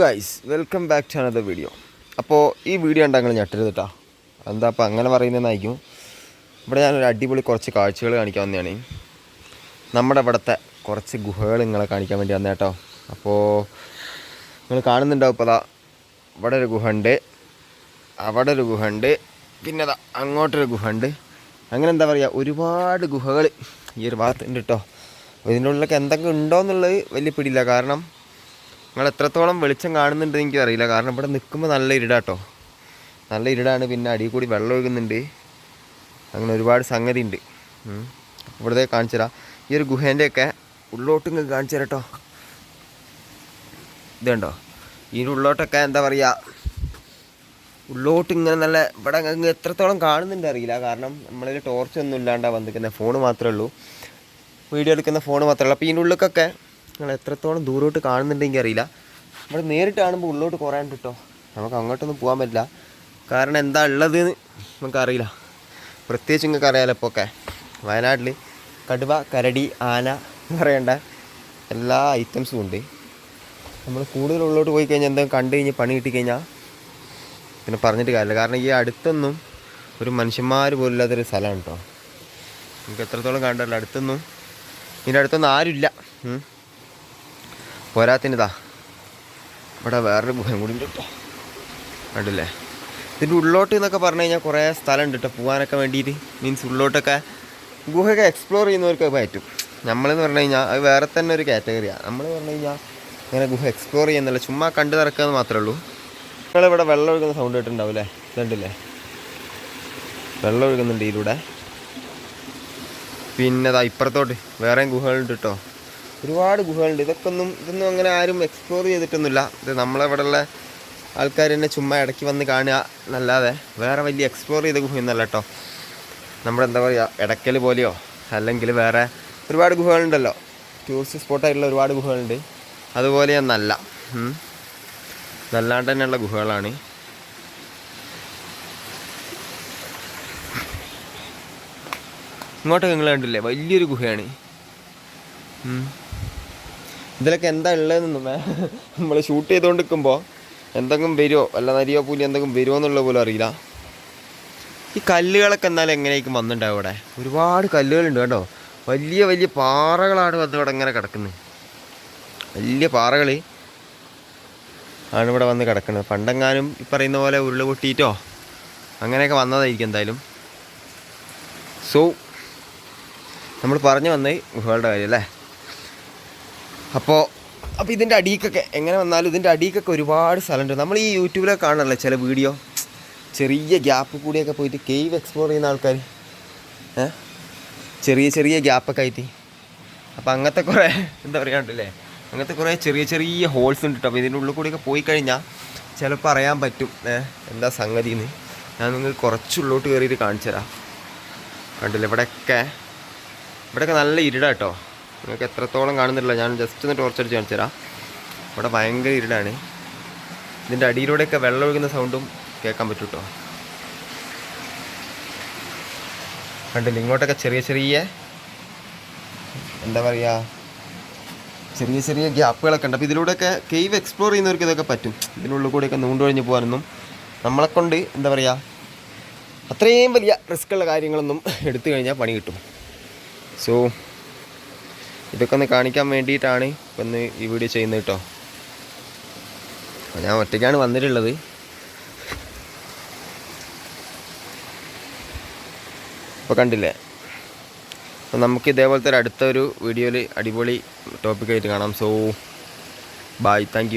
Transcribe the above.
Guys welcome back to another video അപ്പോൾ ഈ video ഉണ്ടെങ്കിൽ ഞെട്ടരുത് കേട്ടോ എന്താ അപ്പോൾ അങ്ങനെ പറയുന്നതെന്നായിരിക്കും ഇവിടെ ഞാനൊരു അടിപൊളി കുറച്ച് കാഴ്ചകൾ കാണിക്കാൻ വന്നതാണ്. നമ്മുടെ ഇവിടുത്തെ കുറച്ച് ഗുഹകൾ നിങ്ങളെ കാണിക്കാൻ വേണ്ടി വന്നേ കേട്ടോ അപ്പോൾ നിങ്ങൾ കാണുന്നുണ്ടാവും ഇപ്പോൾ അതാ ഇവിടെ ഒരു ഗുഹ ഉണ്ട് അവിടെ ഒരു ഗുഹ ഉണ്ട് പിന്നെ അതാ അങ്ങോട്ടൊരു ഗുഹ ഉണ്ട് അങ്ങനെ എന്താ പറയുക ഒരുപാട് ഗുഹകൾ ഈ ഒരു ഭാഗത്തുണ്ട് കേട്ടോ ഇതിന്റെ ഉള്ളിലൊക്കെ എന്തൊക്കെ ഉണ്ടോ എന്നുള്ളത് വലിയ പിടിയില്ല. കാരണം നിങ്ങൾ എത്രത്തോളം വെളിച്ചം കാണുന്നുണ്ട് എനിക്ക് അറിയില്ല. കാരണം ഇവിടെ നിൽക്കുമ്പോൾ നല്ല ഇരുടാട്ടോ. നല്ല ഇരുടാണ്. പിന്നെ അടിയിൽ കൂടി വെള്ളം ഒഴുകുന്നുണ്ട്. അങ്ങനെ ഒരുപാട് സംഗതി ഉണ്ട്. ഇവിടുത്തെ കാണിച്ചു തരാം. ഈ ഒരു ഗുഹേന്റെയൊക്കെ ഉള്ളോട്ടും കാണിച്ചു തരട്ടോ. ഇതുണ്ടോ ഇതിന്റെ ഉള്ളോട്ടൊക്കെ എന്താ പറയുക ഉള്ളോട്ട് ഇങ്ങനെ നല്ല ഇവിടെ അങ്ങ് എത്രത്തോളം കാണുന്നുണ്ട് അറിയില്ല. കാരണം നമ്മളിൽ ടോർച്ച് ഒന്നും ഇല്ലാണ്ടാ വന്നിരിക്കുന്നത് ഫോൺ മാത്രമേ ഉള്ളൂ. വീഡിയോ എടുക്കുന്ന ഫോൺ മാത്രമേ ഉള്ളൂ. അപ്പോൾ ഇതിന്റെ ഉള്ളിലൊക്കെ നിങ്ങൾ എത്രത്തോളം ദൂരോട്ട് കാണുന്നുണ്ടെങ്കിൽ അറിയില്ല ഇവിടെ നേരിട്ട് കാണുമ്പോൾ ഉള്ളോട്ട് കുറയാൻ കിട്ടോ. നമുക്ക് അങ്ങോട്ടൊന്നും പോകാൻ പറ്റില്ല. കാരണം എന്താ ഉള്ളത് നമുക്കറിയില്ല. പ്രത്യേകിച്ച് നിങ്ങൾക്ക് അറിയാലോ ഇപ്പോൾ ഒക്കെ വയനാട്ടിൽ കടുവ കരടി ആന എന്ന് പറയേണ്ട എല്ലാ ഐറ്റംസും ഉണ്ട്. നമ്മൾ കൂടുതൽ ഉള്ളോട്ട് പോയി കഴിഞ്ഞാൽ എന്തെങ്കിലും കണ്ടു കഴിഞ്ഞ് പണി കിട്ടിക്കഴിഞ്ഞാൽ പിന്നെ പറഞ്ഞിട്ട് കാര്യമില്ല. കാരണം ഈ അടുത്തൊന്നും ഒരു മനുഷ്യന്മാർ പോലില്ലാത്തൊരു സ്ഥലമാണ് കേട്ടോ. നമുക്ക് എത്രത്തോളം കണ്ടല്ലോ അടുത്തൊന്നും ഇതിന്റെ അടുത്തൊന്നും ആരുമില്ല. പോരാത്തിനിതാ. ഇവിടെ വേറൊരു ഗുഹയും കൂടി ഉണ്ട് കേട്ടോ കണ്ടില്ലേ? ഇതിന്റെ ഉള്ളോട്ട് എന്നൊക്കെ പറഞ്ഞു കഴിഞ്ഞാൽ കുറേ സ്ഥലം ഉണ്ട് കേട്ടോ പോകാനൊക്കെ വേണ്ടിയിട്ട്. മീൻസ് ഉള്ളോട്ടൊക്കെ ഗുഹയൊക്കെ എക്സ്പ്ലോർ ചെയ്യുന്നവർക്ക് പറ്റും. നമ്മളെന്ന് പറഞ്ഞു കഴിഞ്ഞാൽ അത് വേറെ തന്നെ ഒരു കാറ്റഗറിയാണ് നമ്മൾ പറഞ്ഞു കഴിഞ്ഞാൽ ഇങ്ങനെ ഗുഹ എക്സ്പ്ലോർ ചെയ്യുന്നില്ല ചുമ്മാ കണ്ടു നടക്കുക എന്ന് മാത്രമേ ഉള്ളൂ. നിങ്ങളിവിടെ വെള്ളം ഒഴുകുന്ന സൗണ്ട് കേട്ടിട്ടുണ്ടാവും അല്ലേ ഇതുണ്ടല്ലേ? വെള്ളം ഒഴുകുന്നുണ്ട് ഇതിലൂടെ. പിന്നെ അതാ ഇപ്പുറത്തോട്ട് വേറെയും ഗുഹകളുണ്ട് കേട്ടോ ഒരുപാട് ഗുഹകളുണ്ട്. ഇതൊക്കെ ഒന്നും ഇതൊന്നും അങ്ങനെ ആരും എക്സ്പ്ലോർ ചെയ്തിട്ടൊന്നുമില്ല. ഇത് നമ്മളിവിടെയുള്ള ആൾക്കാർ തന്നെ ചുമ്മാ ഇടയ്ക്ക് വന്ന് കാണുക എന്നല്ലാതെ വേറെ വലിയ എക്സ്പ്ലോർ ചെയ്ത ഗുഹയൊന്നുമല്ല കേട്ടോ. നമ്മുടെ എന്താ പറയുക ഇടയ്ക്കൽ പോലെയോ അല്ലെങ്കിൽ വേറെ ഒരുപാട് ഗുഹകളുണ്ടല്ലോ. ടൂറിസ്റ്റ് സ്പോട്ടായിട്ടുള്ള ഒരുപാട് ഗുഹകളുണ്ട്. അതുപോലെ നല്ല നല്ലാണ്ട് തന്നെയുള്ള ഗുഹകളാണ്. ഇങ്ങോട്ടൊക്കെ നിങ്ങൾ കണ്ടില്ലേ? വലിയൊരു ഗുഹയാണ്. ഇതിലൊക്കെ എന്താ ഉള്ളതെന്നു നമ്മൾ ഷൂട്ട് ചെയ്തുകൊണ്ട് നിൽക്കുമ്പോൾ എന്തെങ്കിലും വരുമോ അല്ല നരിയോ പുലി എന്തെങ്കിലും വരുമോ എന്നുള്ള പോലും അറിയില്ല. ഈ കല്ലുകളൊക്കെ എന്നാലും എങ്ങനെയായിരിക്കും വന്നിട്ടുണ്ടാവും ഇവിടെ ഒരുപാട് കല്ലുകളുണ്ട് കേട്ടോ. വലിയ വലിയ പാറകളാണ് വന്ന് ഇവിടെ ഇങ്ങനെ കിടക്കുന്നത് വലിയ പാറകൾ ആണ് ഇവിടെ വന്ന് കിടക്കുന്നത് പണ്ടെങ്ങാനും ഈ പറയുന്ന പോലെ ഉരുൾ പൊട്ടിയിട്ടോ അങ്ങനെയൊക്കെ വന്നതായിരിക്കും എന്തായാലും. സോ നമ്മൾ പറഞ്ഞു വന്നേ ഗുഹകളുടെ കാര്യം അല്ലേ? അപ്പോൾ അപ്പോൾ ഇതിന്റെ അടിയിക്കൊക്കെ എങ്ങനെ വന്നാലും ഇതിന്റെ അടിയിക്കൊക്കെ ഒരുപാട് സ്ഥലമുണ്ട്. നമ്മൾ ഈ യൂട്യൂബിലൊക്കെ കാണണല്ലോ ചില വീഡിയോ? ചെറിയ ഗ്യാപ്പ് കൂടിയൊക്കെ പോയിട്ട് കേവ് എക്സ്പ്ലോർ ചെയ്യുന്ന ആൾക്കാർ ചെറിയ ചെറിയ ഗ്യാപ്പൊക്കെ ആയിട്ട്. അപ്പോൾ അങ്ങനത്തെ കുറേ എന്താ പറയാണ്ടല്ലേ അങ്ങനത്തെ കുറേ ചെറിയ ചെറിയ ഹോൾസ് ഉണ്ട് കേട്ടോ അപ്പോൾ ഇതിന്റെ ഉള്ളിൽ കൂടിയൊക്കെ പോയി കഴിഞ്ഞാൽ ചിലപ്പോൾ അറിയാൻ പറ്റും. എന്താ സംഗതി എന്ന് ഞാൻ നിങ്ങൾ കുറച്ചുള്ളോട്ട് കയറിയിട്ട് കാണിച്ചു തരാം കണ്ടില്ല? ഇവിടെയൊക്കെ ഇവിടെയൊക്കെ നല്ല ഇരുടാ കേട്ടോ നിങ്ങൾക്ക് എത്രത്തോളം കാണുന്നില്ല. ഞാൻ ജസ്റ്റ് ഒന്ന് ടോർച്ച് അടിച്ച് കാണിച്ചു തരാം. ഇവിടെ ഭയങ്കര ഇരുടാണ്. ഇതിന്റെ അടിയിലൂടെയൊക്കെ വെള്ളം ഒഴുകുന്ന സൗണ്ടും കേൾക്കാൻ പറ്റും കേട്ടോ കണ്ടില്ല? ഇങ്ങോട്ടൊക്കെ ചെറിയ ചെറിയ എന്താ പറയുക ചെറിയ ചെറിയ ഗ്യാപ്പുകളൊക്കെ ഉണ്ട്. അപ്പോൾ ഇതിലൂടെയൊക്കെ കേവ് എക്സ്പ്ലോർ ചെയ്യുന്നവർക്ക് ഇതൊക്കെ പറ്റും. ഇതിനുള്ളിൽ കൂടെയൊക്കെ നൂണ്ടൊഴിഞ്ഞ് പോകാനൊന്നും നമ്മളെക്കൊണ്ട് എന്താ പറയുക അത്രയും വലിയ റിസ്ക്കുള്ള കാര്യങ്ങളൊന്നും എടുത്തു കഴിഞ്ഞാൽ പണി കിട്ടും. സോ ഇതൊക്കെ ഒന്ന് കാണിക്കാൻ വേണ്ടിയിട്ടാണ് ഇപ്പം ഒന്ന് ഈ വീഡിയോ ചെയ്യുന്നത് കേട്ടോ ഞാൻ ഒറ്റയ്ക്കാണ് വന്നിട്ടുള്ളത്. അപ്പോൾ കണ്ടില്ലേ? അപ്പോൾ നമുക്ക് ഇതേപോലത്തെ ഒരു അടുത്തൊരു വീഡിയോയിൽ അടിപൊളി ടോപ്പിക്കായിട്ട് കാണാം. So bye thank